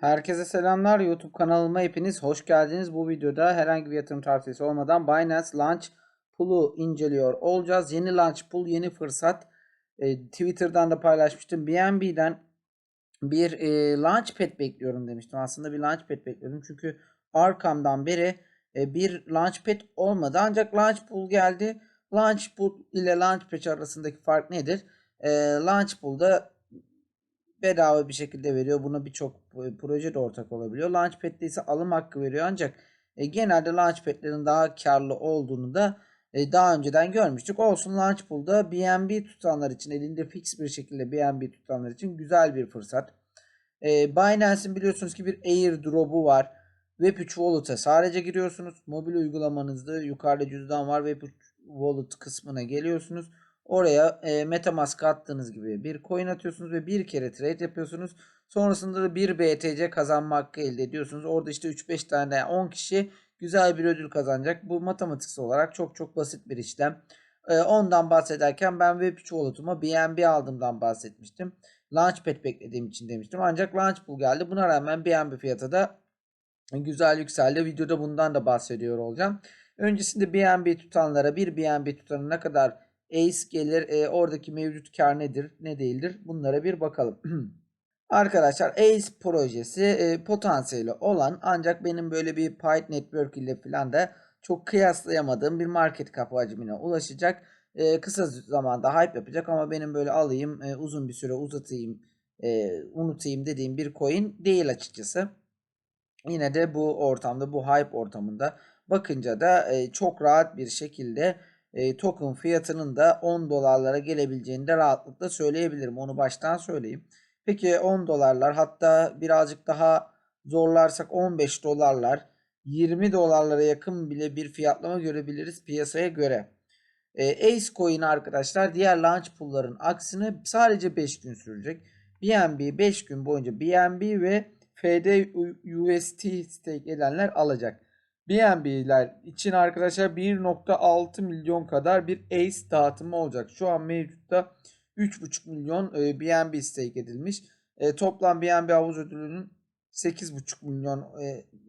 Herkese selamlar. YouTube kanalıma hepiniz hoş geldiniz. Bu videoda herhangi bir yatırım tavsiyesi olmadan Binance Launch Pool'u inceliyor olacağız. Yeni Launch Pool, yeni fırsat. E, Twitter'dan da paylaşmıştım. BNB'den bir e, Launchpad bekliyorum demiştim. Aslında bir Launchpad bekliyordum. Çünkü arkamdan beri e, bir Launchpad olmadı. Ancak Launch Pool geldi. Launch Pool ile Launchpad arasındaki fark nedir? E, Launch Pool'da bedava bir şekilde veriyor. Buna birçok e, proje de ortak olabiliyor. Launchpad'de ise alım hakkı veriyor ancak e, genelde Launchpad'lerin daha karlı olduğunu da e, daha önceden görmüştük. Olsun Launchpool'da BNB tutanlar için elinde fix bir şekilde BNB tutanlar için güzel bir fırsat. E, Binance'in biliyorsunuz ki bir airdrop'u var. Web3 Wallet'a sadece giriyorsunuz. Mobil uygulamanızda yukarıda cüzdan var. Web3 Wallet kısmına geliyorsunuz. Oraya e, Metamask attığınız gibi bir coin atıyorsunuz ve bir kere trade yapıyorsunuz. Sonrasında da bir BTC kazanma hakkı elde ediyorsunuz. Orada işte 3-5 tane 10 kişi güzel bir ödül kazanacak. Bu matematiksel olarak çok çok basit bir işlem. E, ondan bahsederken ben Web3 Wallet'uma BNB aldığımdan bahsetmiştim. Launchpad beklediğim için demiştim. Ancak Launchpool geldi. Buna rağmen BNB fiyatı da güzel yükseldi. Videoda bundan da bahsediyor olacağım. Öncesinde BNB tutanlara bir BNB tutanı ne kadar ACE gelir. E, oradaki mevcut kar nedir, ne değildir? Bunlara bir bakalım. Arkadaşlar ACE projesi e, potansiyeli olan ancak benim böyle bir Python Network ile falan da çok kıyaslayamadığım bir market kapı hacmine ulaşacak. E, kısa zamanda hype yapacak ama benim böyle alayım e, uzun bir süre uzatayım e, unutayım dediğim bir coin değil açıkçası. Yine de bu ortamda bu hype ortamında bakınca da e, çok rahat bir şekilde e, token fiyatının da 10 dolarlara gelebileceğini de rahatlıkla söyleyebilirim. Onu baştan söyleyeyim. Peki 10 dolarlar hatta birazcık daha zorlarsak 15 dolarlar 20 dolarlara yakın bile bir fiyatlama görebiliriz piyasaya göre. E, Ace Coin arkadaşlar diğer launch pool'ların aksine sadece 5 gün sürecek. BNB 5 gün boyunca BNB ve FD UST stake edenler alacak. BNB'ler için arkadaşlar 1.6 milyon kadar bir ACE dağıtımı olacak. Şu an mevcutta 3.5 milyon BNB stake edilmiş. E, toplam BNB havuz ödülünün 8.5 milyon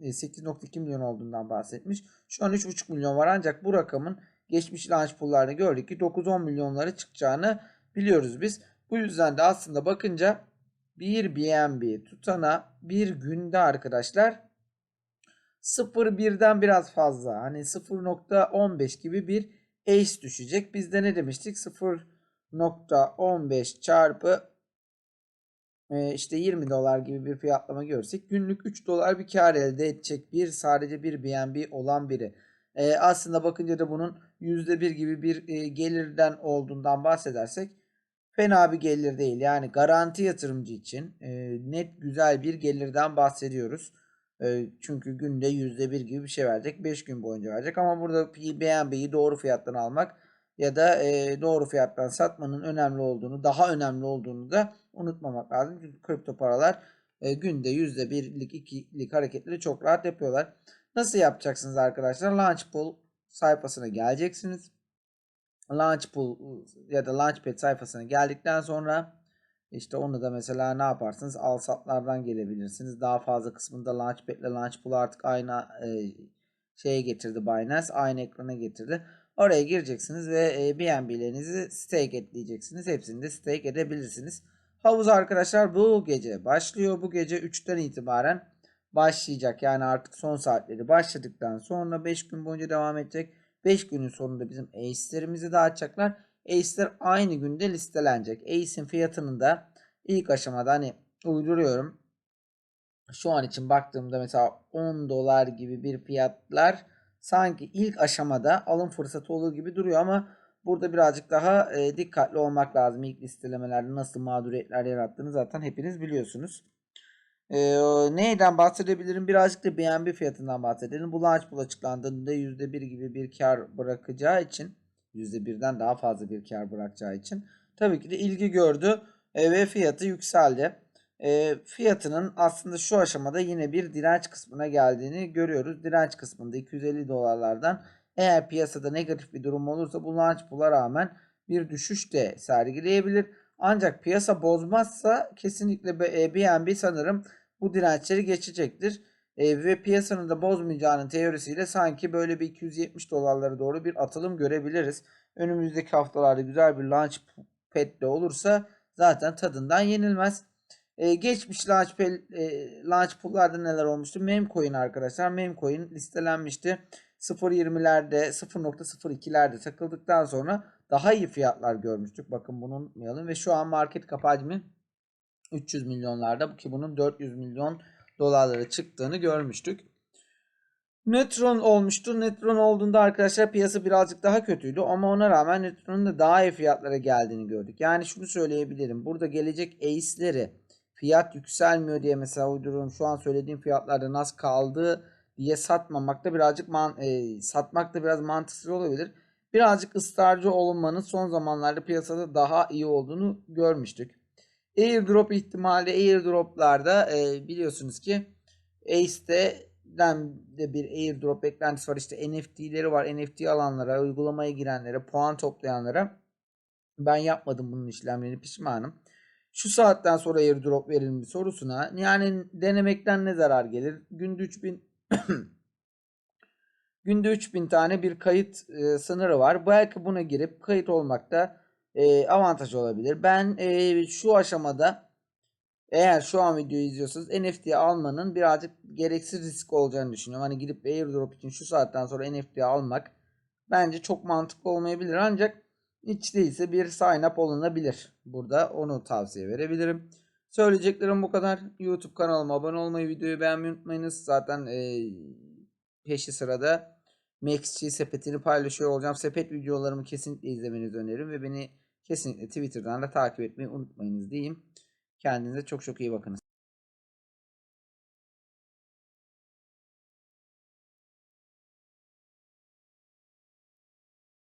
8.2 milyon olduğundan bahsetmiş. Şu an 3.5 milyon var ancak bu rakamın geçmiş launch pool'larda gördük ki 9-10 milyonlara çıkacağını biliyoruz biz. Bu yüzden de aslında bakınca bir BNB tutana bir günde arkadaşlar 0.1'den biraz fazla. Hani 0.15 gibi bir ace düşecek. Biz de ne demiştik? 0.15 çarpı e, işte 20 dolar gibi bir fiyatlama görsek günlük 3 dolar bir kar elde edecek bir sadece bir BNB olan biri. E, aslında bakınca da bunun %1 gibi bir e, gelirden olduğundan bahsedersek fena bir gelir değil. Yani garanti yatırımcı için e, net güzel bir gelirden bahsediyoruz. Çünkü günde %1 gibi bir şey verecek. 5 gün boyunca verecek. Ama burada BNB'yi doğru fiyattan almak ya da doğru fiyattan satmanın önemli olduğunu, daha önemli olduğunu da unutmamak lazım. Çünkü kripto paralar günde %1'lik, 2'lik hareketleri çok rahat yapıyorlar. Nasıl yapacaksınız arkadaşlar? Launchpool sayfasına geleceksiniz. Launchpool ya da Launchpad sayfasına geldikten sonra işte onu da mesela ne yaparsınız? Al satlardan gelebilirsiniz. Daha fazla kısmında Launchpad ile Launchpool artık aynı e, şeye getirdi Binance. Aynı ekrana getirdi. Oraya gireceksiniz ve e, BNB'lerinizi stake ekleyeceksiniz. Hepsini de stake edebilirsiniz. Havuz arkadaşlar bu gece başlıyor. Bu gece 3'ten itibaren başlayacak. Yani artık son saatleri başladıktan sonra 5 gün boyunca devam edecek. 5 günün sonunda bizim ace'lerimizi dağıtacaklar. Ace'ler aynı günde listelenecek. Ace'in fiyatının da ilk aşamada hani uyduruyorum. Şu an için baktığımda mesela 10 dolar gibi bir fiyatlar sanki ilk aşamada alım fırsatı olur gibi duruyor ama burada birazcık daha e, dikkatli olmak lazım. İlk listelemelerde nasıl mağduriyetler yarattığını zaten hepiniz biliyorsunuz. E, neyden bahsedebilirim? Birazcık da BNB fiyatından bahsedelim. Bu launch pool açıklandığında %1 gibi bir kar bırakacağı için %1'den daha fazla bir kar bırakacağı için tabii ki de ilgi gördü e, ve fiyatı yükseldi. E, fiyatının aslında şu aşamada yine bir direnç kısmına geldiğini görüyoruz. Direnç kısmında 250 dolarlardan eğer piyasada negatif bir durum olursa bu launch pool'a rağmen bir düşüş de sergileyebilir. Ancak piyasa bozmazsa kesinlikle BNB sanırım bu dirençleri geçecektir. E, ve piyasanın da bozmayacağının teorisiyle sanki böyle bir 270 dolarlara doğru bir atılım görebiliriz. Önümüzdeki haftalarda güzel bir launch pad de olursa zaten tadından yenilmez. E, geçmiş launch, pad, e, launch pool'larda neler olmuştu? Memcoin arkadaşlar. Memcoin listelenmişti. 0.20'lerde 0.02'lerde takıldıktan sonra daha iyi fiyatlar görmüştük. Bakın bunu unutmayalım. Ve şu an market cap hacmi 300 milyonlarda ki bunun 400 milyon dolarlara çıktığını görmüştük. Neutron olmuştu. Neutron olduğunda arkadaşlar piyasa birazcık daha kötüydü ama ona rağmen Neutron'un da daha iyi fiyatlara geldiğini gördük. Yani şunu söyleyebilirim. Burada gelecek ACE'leri fiyat yükselmiyor diye mesela uyduruyorum. Şu an söylediğim fiyatlarda nasıl kaldı diye satmamakta birazcık man, e, satmak da biraz mantıksız olabilir. Birazcık ısrarcı olmanın son zamanlarda piyasada daha iyi olduğunu görmüştük. Airdrop ihtimali airdroplarda e, biliyorsunuz ki Ace'den de bir airdrop beklentisi var. İşte NFT'leri var. NFT alanlara, uygulamaya girenlere, puan toplayanlara ben yapmadım bunun işlemlerini pişmanım. Şu saatten sonra airdrop verir mi sorusuna yani denemekten ne zarar gelir? Günde 3000 günde 3000 tane bir kayıt e, sınırı var. Belki buna girip kayıt olmakta e, avantaj olabilir. Ben e, şu aşamada eğer şu an videoyu izliyorsanız NFT almanın birazcık gereksiz risk olacağını düşünüyorum. Hani gidip airdrop için şu saatten sonra NFT almak bence çok mantıklı olmayabilir. Ancak hiç değilse bir sign up olunabilir. Burada onu tavsiye verebilirim. Söyleyeceklerim bu kadar. YouTube kanalıma abone olmayı, videoyu beğenmeyi unutmayınız. Zaten e, peşi sırada MaxG sepetini paylaşıyor olacağım. Sepet videolarımı kesinlikle izlemenizi öneririm ve beni kesinlikle Twitter'dan da takip etmeyi unutmayınız diyeyim. Kendinize çok çok iyi bakınız.